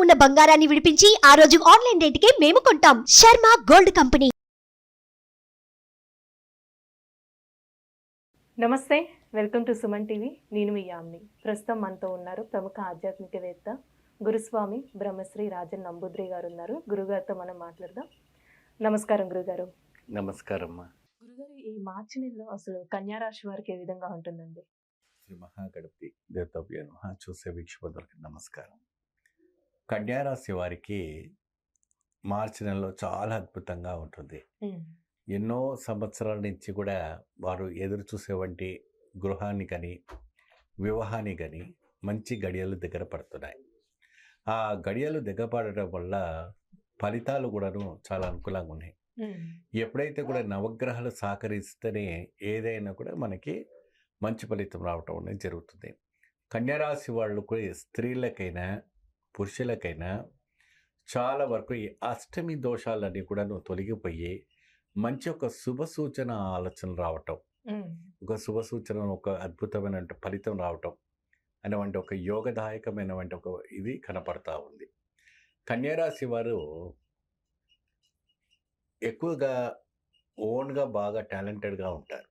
ఉన్న బంగారాన్ని విడిపించి ఆ రోజు ఆన్లైన్ రేటుకే మేము కొంటాం. Sharma gold company. నమస్తే వెల్కమ్ టు సుమన్ టీవీ. నేను మీ యామ్ని. ప్రస్తుతం మనతో ఉన్నారు ప్రముఖ ఆధ్యాత్మికవేత్త గురుస్వామి బ్రహ్మశ్రీ రాజన్ నంబుద్రి గారు ఉన్నారు గురుగారితో మనం మాట్లాడదాం. నమస్కారం గురుగారు. నమస్కారమ్మా. గురుగారు ఈ మార్చి నెలలో అసలు కన్యా రాశి వారికి ఏ విధంగా ఉంటుందండి? శ్రీ మహాగణపతి దేవతవ్యను చూసే వీక్షకులకు నమస్కారం. కన్యారాశి వారికి మార్చి నెలలో చాలా అద్భుతంగా ఉంటుంది. ఎన్నో సంవత్సరాల నుంచి కూడా వారు ఎదురు చూసేవంటి గృహాన్ని కానీ వివాహాన్ని కానీ మంచి గడియలు దగ్గర పడుతున్నాయి. ఆ గడియలు దగ్గర పడడం వల్ల ఫలితాలు కూడాను చాలా అనుకూలంగా ఉన్నాయి. ఎప్పుడైతే కూడా నవగ్రహాలు సహకరిస్తేనే ఏదైనా కూడా మనకి మంచి ఫలితం రావటం అనేది జరుగుతుంది. కన్యారాశి వాళ్ళకు స్త్రీలకైనా పురుషులకైనా చాలా వరకు ఈ అష్టమి దోషాలన్నీ కూడా తొలగిపోయి మంచి ఒక శుభ సూచన ఆలోచన రావటం. ఒక శుభ సూచన ఒక అద్భుతమైన ఫలితం రావటం అనేవంటి ఒక యోగదాయకమైనటువంటి ఒక ఇది కనపడతా ఉంది. కన్యారాశి వారు ఎక్కువగా ఓన్గా బాగా టాలెంటెడ్గా ఉంటారు.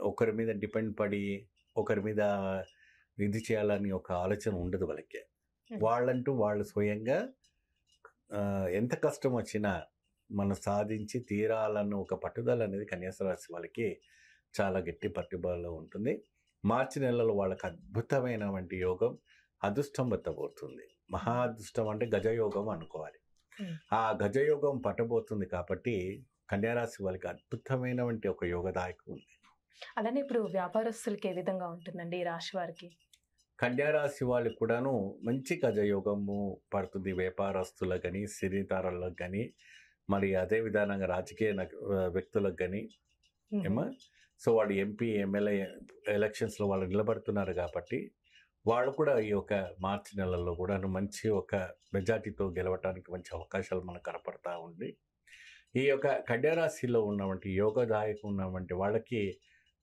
ఒకరి మీద డిపెండ్ పడి ఒకరి మీద ఇది చేయాలని ఒక ఆలోచన ఉండదు వాళ్ళకి. వాళ్ళంటూ వాళ్ళు స్వయంగా ఎంత కష్టం వచ్చినా మనం సాధించి తీరాలన్న ఒక పట్టుదల అనేది కన్యాస రాశి వాళ్ళకి చాలా గట్టి పట్టుబడిలో ఉంటుంది. మార్చి నెలలో వాళ్ళకి అద్భుతమైనటువంటి యోగం అదృష్టం పట్టబోతుంది మహా అదృష్టం అంటే గజయోగం అనుకోవాలి. ఆ గజయోగం పట్టబోతుంది కాబట్టి కన్యారాశి వాళ్ళకి అద్భుతమైనటువంటి ఒక యోగదాయకం ఉంది. అలానే ఇప్పుడు వ్యాపారస్తులకి ఏ విధంగా ఉంటుందండి ఈ రాశి వారికి? కన్యారాశి వాళ్ళకి కూడాను మంచి గజయోగము పడుతుంది. వ్యాపారస్తులకు కానీ సిరితారులకు కానీ మరి అదే విధానంగా రాజకీయ వ్యక్తులకు కానీ ఏమా? సో వాళ్ళు ఎంపీ ఎమ్మెల్యే ఎలక్షన్స్లో వాళ్ళు నిలబడుతున్నారు కాబట్టి వాళ్ళు కూడా ఈ యొక్క మార్చి నెలల్లో కూడా మంచి ఒక మెజార్టీతో గెలవటానికి మంచి అవకాశాలు మనకు కనపడతా ఉంది. ఈ యొక్క కన్యారాశిలో ఉన్నటువంటి యోగదాయకం ఉన్నటువంటి వాళ్ళకి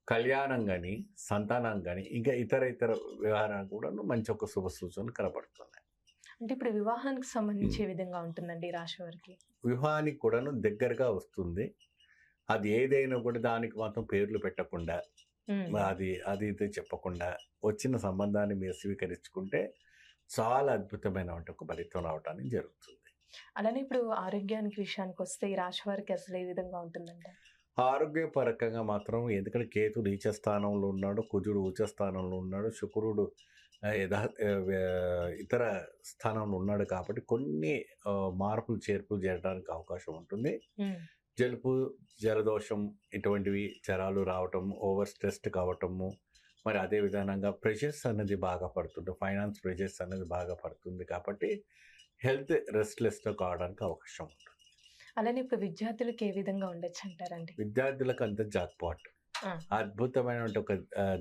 కళ్యాణం కానీ సంతానం కానీ ఇంకా ఇతర ఇతర వ్యవహారాలు కూడా మంచి ఒక శుభ సూచనలు కనపడుతున్నాయి అంటే ఇప్పుడు వివాహానికి సంబంధించి విధంగా ఉంటుందండి ఈ రాశి వారికి? వివాహానికి కూడాను దగ్గరగా వస్తుంది. అది ఏదైనా కూడా దానికి మాత్రం పేర్లు పెట్టకుండా అది అది ఇది చెప్పకుండా వచ్చిన సంబంధాన్ని మీరు స్వీకరించుకుంటే చాలా అద్భుతమైన ఒక ఫలితం రావడానికి జరుగుతుంది. అలానే ఇప్పుడు ఆరోగ్యానికి విషయానికి వస్తే ఈ రాశి వారికి అసలు ఏ విధంగా ఉంటుందంటే ఆరోగ్యపరంగా మాత్రం ఎందుకంటే కేతు నీచ స్థానంలో ఉన్నాడు కుజుడు ఉచ్చ స్థానంలో ఉన్నాడు శుక్రుడు యథా ఇతర స్థానంలో ఉన్నాడు కాబట్టి కొన్ని మార్పులు చేర్పులు చేయడానికి అవకాశం ఉంటుంది. జలుబు జలదోషం ఇటువంటివి జ్వరాలు రావటం ఓవర్ స్ట్రెస్ కావటము మరి అదే విధానంగా ప్రెషర్స్ అనేది బాగా పడుతుంది ఫైనాన్స్ ప్రెషర్స్ అనేది బాగా పడుతుంది కాబట్టి హెల్త్ రెస్ట్లెస్తో కావడానికి అవకాశం ఉంటుంది. అలానే ఇప్పుడు విద్యార్థులకు ఏ విధంగా ఉండొచ్చు అంటారండి విద్యార్థులకు అంత జాక్పాట్. అద్భుతమైన ఒక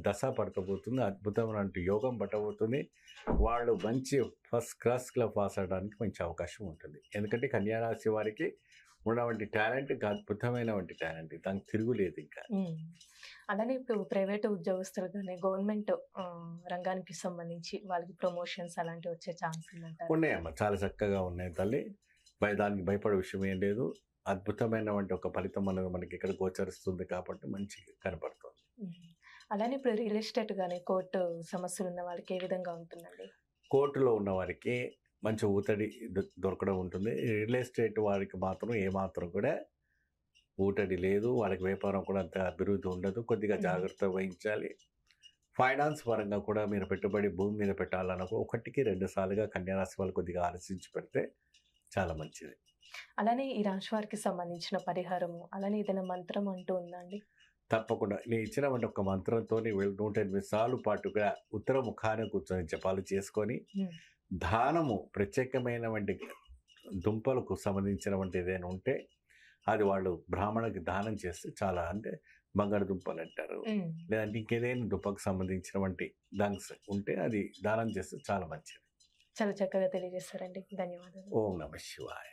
దశ పడకపోతుంది అద్భుతమైన యోగం పట్టబోతుంది. వాళ్ళు మంచి ఫస్ట్ క్లాస్లో పాస్ అవడానికి మంచి అవకాశం ఉంటుంది. ఎందుకంటే కన్యారాశి వారికి ఉన్నటువంటి టాలెంట్ ఇంకా అద్భుతమైనటువంటి టాలెంట్. దానికి తిరుగులేదు ఇంకా. అలానే ఇప్పుడు ప్రైవేట్ ఉద్యోగస్తులు కానీ గవర్నమెంట్ రంగానికి సంబంధించి వాళ్ళకి ప్రమోషన్స్ అలాంటివి వచ్చే ఛాన్స్ ఉన్నాయమ్మా. చాలా చక్కగా ఉన్నాయి తల్లి. భయ దానికి భయపడే విషయం ఏం లేదు. అద్భుతమైనటువంటి ఒక ఫలితం అనేది మనకి ఇక్కడ గోచరిస్తుంది కాబట్టి మంచి కనపడుతుంది. అలానే ఇప్పుడు రియల్ ఎస్టేట్ కానీ కోర్టు సమస్యలు ఉన్న వాళ్ళకి ఏ విధంగా ఉంటుందండి? కోర్టులో ఉన్న వారికి మంచి ఊతడి దొరకడం ఉంటుంది. రియల్ ఎస్టేట్ వారికి మాత్రం ఏమాత్రం కూడా ఊతడి లేదు. వాళ్ళకి వ్యాపారం కూడా అంత అభివృద్ధి ఉండదు. కొద్దిగా. జాగ్రత్త వహించాలి. ఫైనాన్స్ పరంగా కూడా మీరు పెట్టుబడి భూమి మీద పెట్టాలన్న ఒకటికి రెండు సార్లుగా కన్యారాశి వాళ్ళు కొద్దిగా ఆలోచించి పెడితే చాలా మంచిది. అలానే ఈ రాశి వారికి సంబంధించిన పరిహారము అలానే ఏదైనా మంత్రం అంటూ ఉందండి తప్పకుండా. నేను ఇచ్చినటువంటి ఒక మంత్రంతో నూట ఎనిమిది సార్లు పాటుగా ఉత్తర ముఖాన్ని కూర్చొని జపాలు చేసుకొని. దానము ప్రత్యేకమైనటువంటి దుంపలకు సంబంధించినటువంటి ఏదైనా ఉంటే అది వాళ్ళు బ్రాహ్మణకి దానం చేస్తే చాలా అంటే బంగారు దుంపలు అంటారు. లేదంటే ఇంకేదైనా దుంపకు సంబంధించినటువంటి దానికి ఉంటే అది దానం చేస్తే చాలా మంచిది. చాలా చక్కగా తెలియజేస్తారండి. ధన్యవాదాలు. ఓం నమ శివాయ.